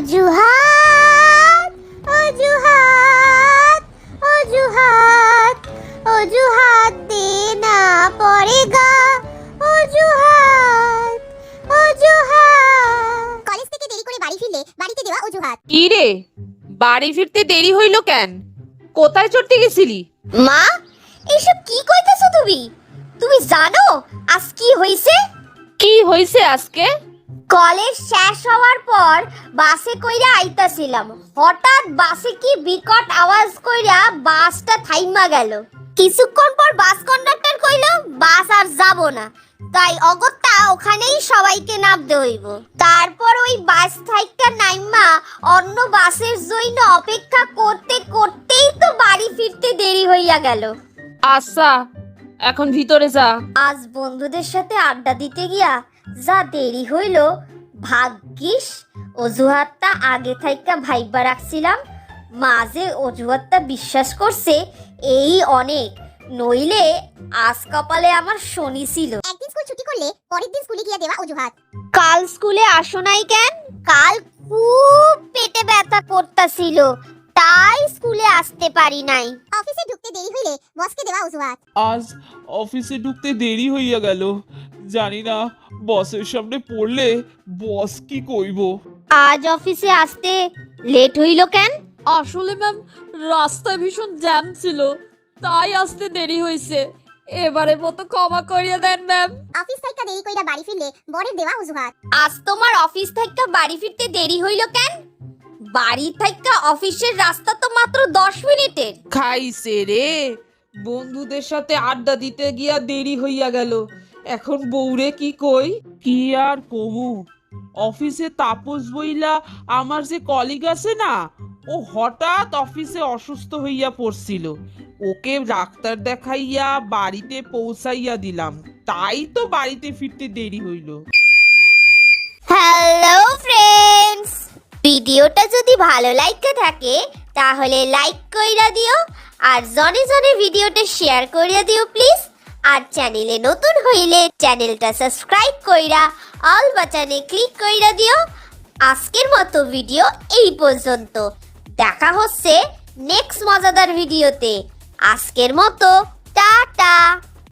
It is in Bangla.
অজুহাত অজুহাত অজুহাত অজুহাত দেনা পড়েগা অজুহাত অজুহাত। কলেজ থেকে দেরি করে বাড়ি ফিরলে বাড়িতে দেওয়া অজুহাত। কি রে? বাড়ি ফিরতে দেরি হইল কেন? কোথায় চড়তে গেছিলি? মা এইসব কি কইতেছো তুমি? তুমি জানো আজ কি হইছে? কি হইছে আজকে? কলেজ শেষ হওয়ার পর বাসে কইরা আইতাছিলাম। হঠাৎ বাসে কি বিকট আওয়াজ কইরা বাসটা থাইমা গেল। কিছুক্ষণ পর বাস কন্ডাক্টর কইল বাস আর যাব না। তাই অগত্যা ওখানেই সবাইকে নামতে হইব। তারপর ওই বাস থাইকা নাইমা অন্য বাসের জন্য অপেক্ষা করতে করতেই তো বাড়ি ফিরতে দেরি হইয়া গেল। আচ্ছা এখন ভিতরে যা। আজ বন্ধুদের সাথে আড্ডা দিতে গিয়া যা দেরি হইল ভাগ্যিস অজুহাতটা আগে থাইকা ভাইবা রাখছিলাম। মাঝে অজুহাতটা বিশ্বাস করছে এই অনেক নইলে আজ কপালে আমার শনি ছিল। একদিন স্কুল ছুটি করলে পরের দিন স্কুলে গিয়ে দেওয়া অজুহাত। কাল স্কুলে আসো নাই কেন? কাল খুব পেটে ব্যথা করতেছিল তাই স্কুলে আসতে পারি নাই। অফিসে ঢুকতে দেরি হইলে বসকে দেওয়া অজুহাত। আজ অফিসে ঢুকতে দেরি হইয়া গেল। জানি না বসের সামনে পড়লে বস কি কইব? আজ অফিসে আসতে লেট হইল কেন? আসলে ম্যাম রাস্তা ভীষণ জ্যাম ছিল তাই আসতে দেরি হয়েছে এবারে মতো ক্ষমা করিয়ে দেন ম্যাম। অফিস থেকে দেরি কইরা বাড়ি ফিরলে বরের দেওয়া অজুহাত। আজ তোমার অফিস থেকে বাড়ি ফিরতে দেরি হইল কেন? বাড়ি থেকে অফিসের রাস্তা তো মাত্র দশ মিনিটের। খাইছে রে। বন্ধুদের সাথে আড্ডা দিতে গিয়া দেরি হইয়া গেল। এখন বউরে কি কই? কি আর কমু? অফিসে তাপস বইলা আমার যে কলিগ আছে না ও হঠাৎ অফিসে অসুস্থ হইয়া পড়ছিল। ওকে ডাক্তার দেখাইয়া বাড়িতে পৌঁছাইয়া দিলাম। তাই তো বাড়িতে ফিরতে দেরি হইল। Hello friends! ভিডিওটা যদি ভালো লাগতে থাকে তাহলে লাইক কইরা দিও আর জনে জনে ভিডিওটা শেয়ার কইরা দিও প্লিজ আর চ্যানেলে নতুন হইলে চ্যানেলটা সাবস্ক্রাইব কইরা অল বাটনে ক্লিক কইরা দিও। আজকের মতো ভিডিও এই পর্যন্ত। দেখা হচ্ছে নেক্সট মজাদার ভিডিওতে আজকের মতো, টাটা!